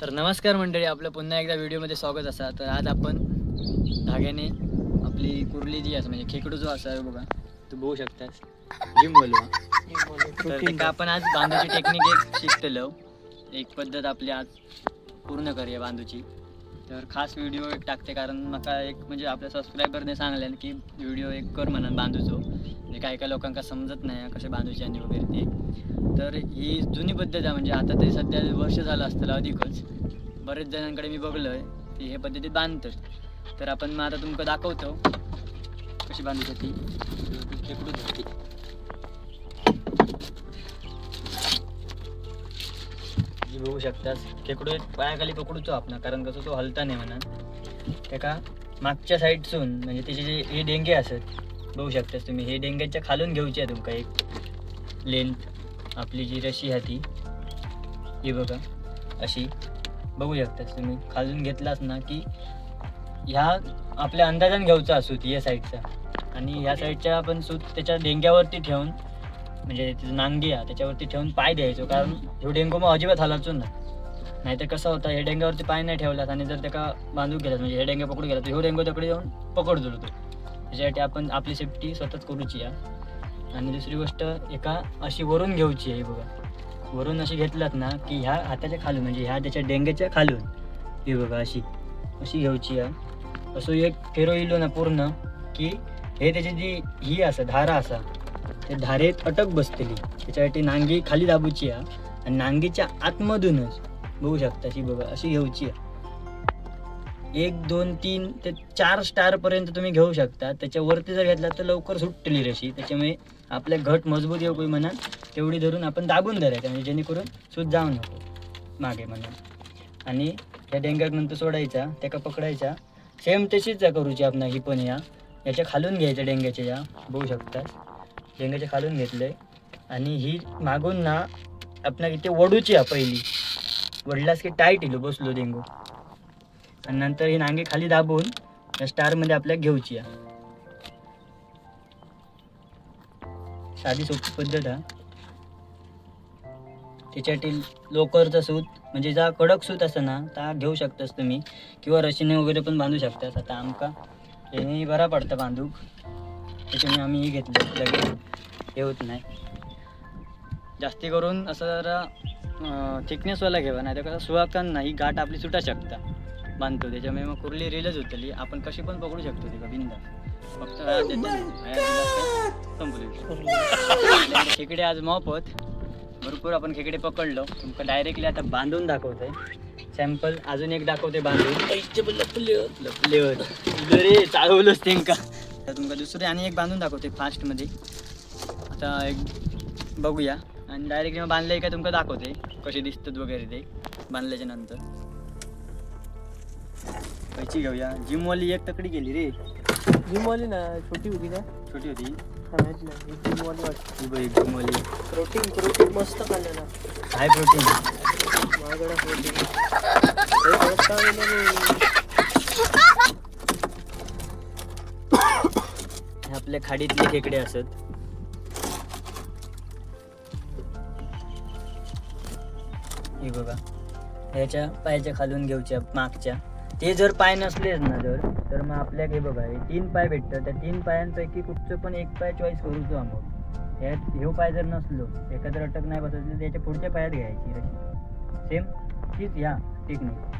तर नमस्कार मंडळी आपलं पुन्हा एकदा व्हिडिओमध्ये स्वागत असा. तर आज आपण धाग्याने आपली कुर्ली जी असं म्हणजे खेकडू जो असा आहे बघा तू बघू शकतास. जिम बोलवा तर आपण आज बांधूची टेक्निक एक शिकतलो. एक पद्धत आपली आज पूर्ण करूया बांधूची. तर खास व्हिडिओ एक टाकते कारण म्हाका एक म्हणजे आपल्या सबस्क्रायबरने सांगल्यान की व्हिडिओ एक कर म्हणून बांधूचो. म्हणजे काय काय लोकांका समजत नाही कसे बांधूचे आणि वगैरे ते. तर ही जुनी पद्धत आहे म्हणजे आता ते सध्या वर्ष झालं असतं अधिकच. बरेच जणांकडे मी बघलं आहे ती हे पद्धती बांधतात तर आपण मग आता तुमकं दाखवतो कशी बांधू ती. बघू शकतास. खेकडू एक पायाखाली पकडूचो आपण कारण कसं तो हलता नाही म्हणा. त्याका मागच्या साईडसून म्हणजे त्याचे जे हे डेंगे असत बघू शकतास तुम्ही हे डेंग्याच्या खालून घेऊची आहे तुमका एक लेंथ आपली जी रशी आहे ती. ही बघा अशी. बघू शकतास तुम्ही खालून घेतलास ना की ह्या आपल्या अंदाजान घ्यायचा असू ती या साईडचा. आणि ह्या साईडच्या आपण सूत त्याच्या डेंग्यावरती ठेवून म्हणजे तिचं नांगी आहे त्याच्यावरती ठेवून पाय द्यायचो. कारण ह्यो डेंगू मग अजिबात हलायचो ना नाहीतर कसं होतं हे डेंग्यावरती पाय नाही ठेवलात आणि जर त्याका बांधून गेलात म्हणजे हे डेंगे पकडून गेला तर ह्यो डेंगू तिकडे जाऊन पकडतो तो त्याच्यासाठी आपण आपली सेफ्टी स्वतःच करूची आहे. आणि दुसरी गोष्ट एका अशी वरून घेऊची आहे बघा. वरून अशी घेतलात ना की ह्या हाताच्या खालून म्हणजे ह्या त्याच्या डेंग्याच्या खालून ही बघा अशी अशी घेऊची आहे. असं एक फेरो इलो ना पूर्ण की हे त्याची जी ही असा धारा असा ते धारेत अटक बसतली त्याच्यासाठी नांगी खाली दाबूची आहे आणि नांगीच्या आतमधूनच बघू शकता अशी बघा अशी घेऊची आहे एक दोन तीन ते चार स्टारपर्यंत तुम्ही घेऊ शकता. त्याच्यावरती जर घेतला तर लवकर सुटली रशी. त्याच्यामुळे आपल्या घट मजबूत येऊ काही म्हणा. तेवढी धरून आपण दाबून धरायचं. म्हणजे जेणेकरून सूत जाऊ नको. मागे म्हणून आणि त्या डेंग्याक नंतर सोडायचा त्याका पकडायचा. सेम तशीच करूची आपण ही पण या. याच्या खालून घ्यायच्या डेंग्याच्या या. बघू शकता. डेंग्याच्या खालून घेतलंय. आणि ही मागून ना आपण इथे वडूची आहे पहिली. वडलास की टाईट येलो बसलो डेंगू आणि नंतर ही नांगे खाली दाबून या स्टारमध्ये आपल्याला घेऊची आहे. साधी सोपी पद्धत हा. त्याच्यासाठी लोकरचा सूत म्हणजे जा कडक सूत असतं ना ता घेऊ शकतास तुम्ही. किंवा रशीने वगैरे पण बांधू शकतास. आता आमका हे बरा पडतं बांधूक. त्याच्यामुळे आम्ही हे घेतलं. लगेच हे होत नाही. जास्ती करून असं जरा थिकनेसवाला घ्यावा नाही तर कसं सुहाकान नाही गाठ आपली सुटा शकता. बांधतो. त्याच्यामुळे मग कुर्ली रीलच होतली. आपण कशी पण पकडू शकतो तिला बिंदा फक्त संपलं विषय. खेकडे आज मोफत भरपूर आपण खेकडे पकडलो. तुमका डायरेक्टली आता बांधून दाखवतोय. सॅम्पल अजून एक दाखवते बांधून. लपलेवर रे चालवलंच तेंका. तर तुमका दुसरे आणि एक बांधून दाखवते फास्टमध्ये. आता एक बघूया. आणि डायरेक्टली मग बांधले काय तुमका दाखवते कसे दिसतात वगैरे ते बांधल्याच्या नंतर. पैची घेऊया. जिमवाली एक तकडी गेली रे. जिमवाली ना छोटी होती का छोटी होती. जिमवाली वाटते. बघ एक जिमवाली. प्रोटीन प्रोटीन मस्त खाल्लेला हाय प्रोटीन. माझ्याकडे प्रोटीन. आपल्या खाडीतले खेकडे असत. हे बघा. ह्याच्या पायाच्या खालून घेऊच्या मागच्या. ते जर पाय नसलेच ना जर तर मग आपल्याक हे बघा हे तीन पाय भेटतात. त्या तीन पायांपैकी कुठचं पण एक पाय चॉईस करूचो आम्ही. ह्यात ह्यो पाय जर नसलो एखादं अटक नाही बसत तर त्याच्या पुढच्या पायात घ्यायची रशी सेम तीच या टेक्निक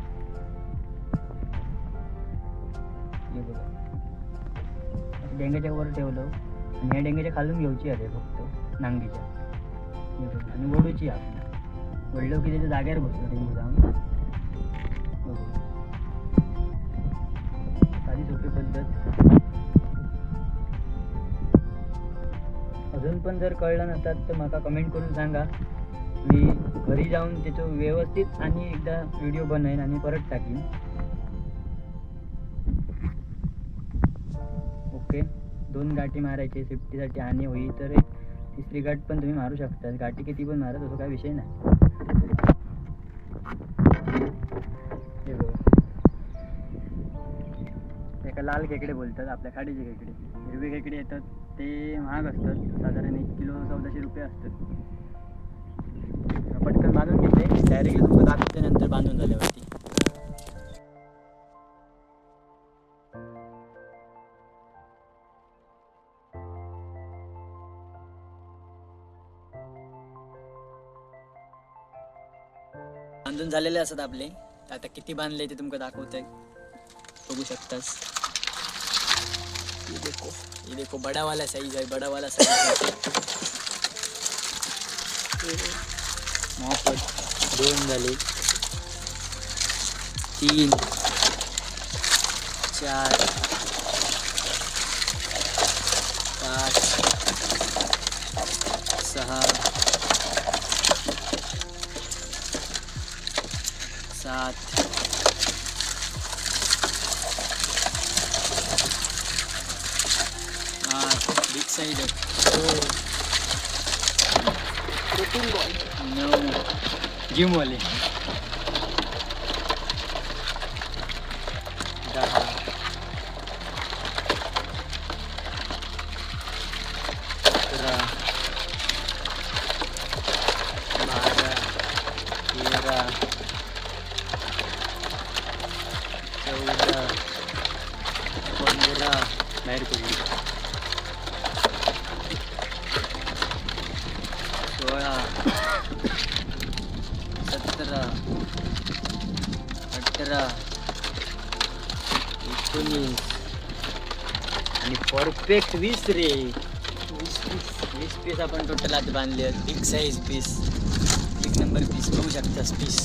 हे बघा. डेंग्याच्या वर ठेवलं आणि ह्या डेंग्याच्या खालून घ्यायची आहे फक्त नांगीच्या. आणि वडूची आपली वडलो की त्याच्या जाग्यावर बसलो डेंगू जाऊन साधी सोपी पद्धत. अजून पण जर कळलं नसतात तर मला कमेंट करून सांगा. मी घरी जाऊन त्याचं व्यवस्थित आणि एकदा व्हिडिओ बनवेन आणि परत टाकीन. ओके. दोन गाठी मारायचे सेफ्टीसाठी आणि होई तर एक. तिसरी गाठ पण तुम्ही मारू शकता. गाठी किती पण मारा तसं काय विषय नाही. एका लाल खेकडे बोलतात आपल्या खाडीचे खेकडे. हिरवे खेकडे येतात ते महाग असतात. साधारण एक किलो चौदाशे रुपये असतात. पटकन बांधून घेते डायरेक्टली तुमचं दाखवते नंतर बांधून झाल्यावरती. बांधून झालेले असतात आपले. आता किती बांधले ते तुमका दाखवतंय बघू शकतास. ये देखो ये देखो बड़ा वाला साइज है बड़ा वाला साइज मोहब्बत दोन झाले. तीन. चार. पाच. सहा. सात आठ बिग साईज आहे प्रोटीन बॉल नऊ जिमवाले दहा सोळा सतरा. अठरा. एकोणीस. आणि परफेक्ट वीस रे. वीस पीस वीस पीस आपण टोटल आज बांधले आहेत. बिग साईज पीस एक नंबर पीस बघू शकतास पीस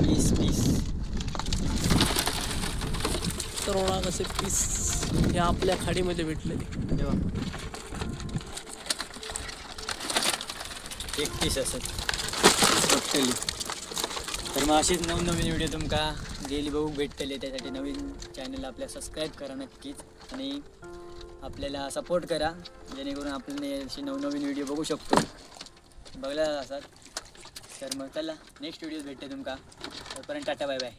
वीस पीस तरुणा कसे पीस हे आपल्या खाडीमध्ये भेटलेले तेव्हा एकतीस असत बघतली तर मग असेच नवनवीन व्हिडिओ तुमका डेली बघू भेटतले. त्यासाठी नवीन चॅनल आपल्या सबस्क्राईब करा नक्कीच. आणि आपल्याला सपोर्ट करा. जेणेकरून आपण अशी नवनवीन व्हिडिओ बघू शकतो. बघला असाल. तर मग चला नेक्स्ट व्हिडिओ भेटते तुमका. तोपर्यंत टाटा बाय बाय